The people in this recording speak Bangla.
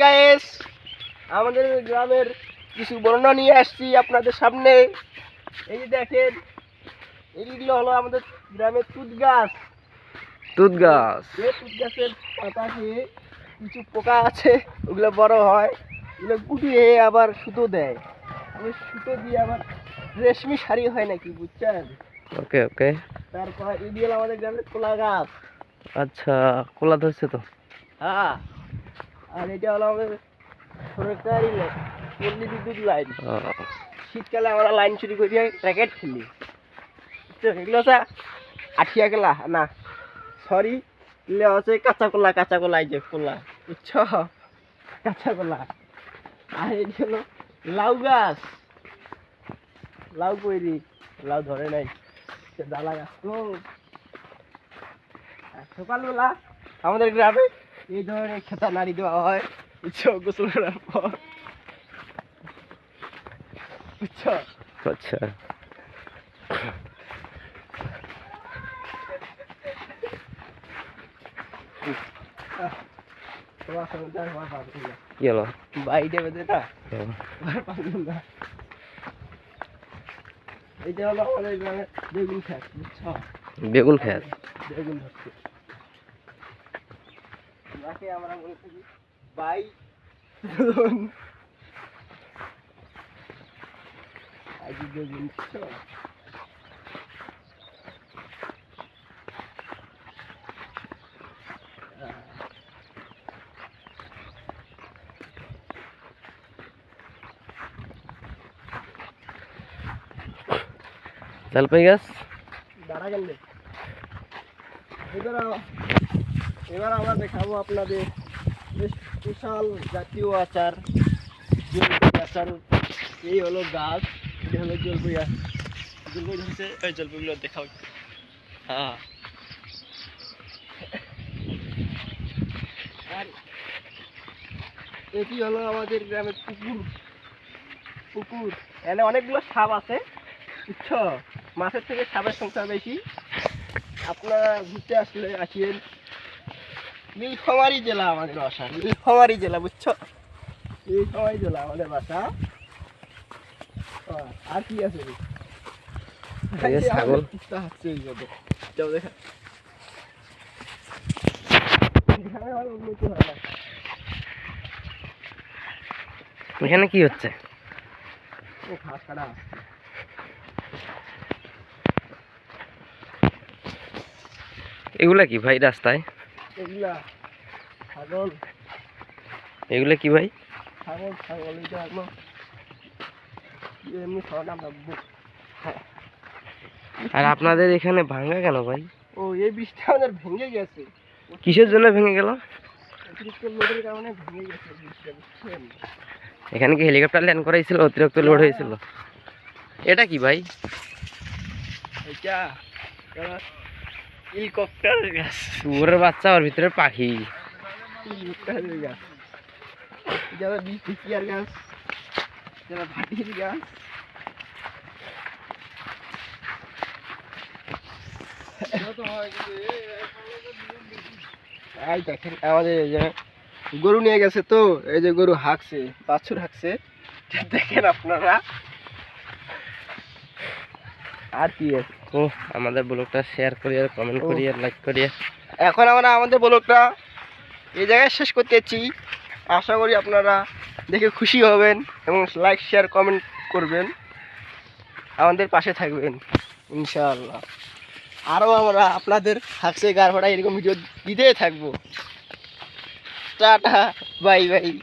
গায়েস আমাদের গ্রামের কিছু বর্ণনা নিয়ে আসছি আপনাদের সামনে। এই যে দেখেন এইগুলো হলো আমাদের গ্রামের তুত গাছ তুত গাছ এই তুত গাছের পাতা খেয়ে কিছু পোকা আছে ওগুলো বড় হয়। এগুলো গুটিয়ে আবার সুতো দেয়। ওই সুতো দিয়ে আবার রেশমি শাড়ি হয় নাকি বুঝছেন? ওকে ওকে। তারপর এই দিয়ে আমাদের গ্রামের কলা গাছ আচ্ছা কোলা ধরছে তো। হ্যাঁ। আর এটা হলো আমাদের সরকারি লাইন পল্লী বিদ্যুৎ লাইন। শীতকালে আমরা লাইন চুরি করি র্যাকেট খেলি। বুঝছ? এগুলো হচ্ছে আঠিয়া কলা না সরি এগুলো হচ্ছে কাঁচা কলা কাঁচা কলা এই যে কলা বুঝছ? কাঁচা কলা আর এই হলো লাউ গাছ। লাউ কইরি লাউ ধরে নাই। ডালা গাছ তো সকালবেলা আমাদের গ্রামে এই ধরনের খেতা নাড়ি দেওয়া হয়। বুঝছ গোসল করার পর। বুঝছ? আচ্ছা। তোমার সঙ্গে আর আমার পারব না। কি হলো? বাইরে বেঁধে না ও, আর পারব না এইটা হলো আমাদের গ্রামের বেগুন খেত বুঝছ বেগুন খেত বেগুন হচ্ছে যাকে আমরা বলে থাকি বাই জলপাই গাছ? দাঁড়া গেল এবার আমরা দেখাবো আপনাদের বেশ বিশাল জাতীয় আচার, জলপাই আচার। এই হলো গাছ, এটা হলো জলপাই আচার। জলপাই ধরছে ওই জলপাইগুলো দেখাও হ্যাঁ। আর এটি হলো আমাদের গ্রামের পুকুর। পুকুর। এখানে অনেকগুলো সাপ আছে, বুঝছ? মাছের থেকে সাপের সংখ্যা বেশি। আপনারা ঘুরতে আসলে আসিয়েন নীলফামারি জেলা আমাদের বাসা নীলফামারি জেলা বুঝছ? নীলফামারি জেলা আমাদের বাসা। আর কি আছে? ছাগল। দেখা। এখানে কি হচ্ছে? ও ঘাস কাটা এগুলা কি ভাই রাস্তায়? এগুলা ছাগল। এগুলা কি ভাই? ছাগল ছাগল এটা একদম এমনি খাওয়া আমরা আর আপনাদের এখানে ভাঙা কেন ভাই? ও এই বৃষ্টি আমাদের ভেঙে গেছে। কিসের জন্য ভেঙে গেল? অতিরিক্ত লোডের কারণে ভেঙে গেছে এখানে কি হেলিকপ্টার ল্যান্ড করাইছিল অতিরিক্ত লোড হয়েছিল? এটা কি ভাই? এটা হেলিকপ্টার গাছ। শুয়োরের বাচ্চা ওর ভিতরে পাখি। হেলিকপ্টারের গাছ। আবার গাছ এটা ভাটির গাছ। এই দেখেন আমাদের এই যে গরু নিয়ে গেছে তো এই যে গরু হাঁকছে বাছুর হাঁকছে। দেখেন আপনারা। আর কি ও আমাদের ব্লগটা শেয়ার করিয়ে কমেন্ট ও। করিয়ে লাইক করিয়ে। এখন আমরা আমাদের ব্লগটা এই জায়গায় শেষ করতেছি আশা করি আপনারা দেখে খুশি হবেন এবং লাইক শেয়ার কমেন্ট করবেন। আমাদের পাশে থাকবেন ইনশাআল্লাহ। আরও আমরা আপনাদের হাসে গার ভাড়া এরকম ভিডিও দিতেই থাকব। Tata bye bye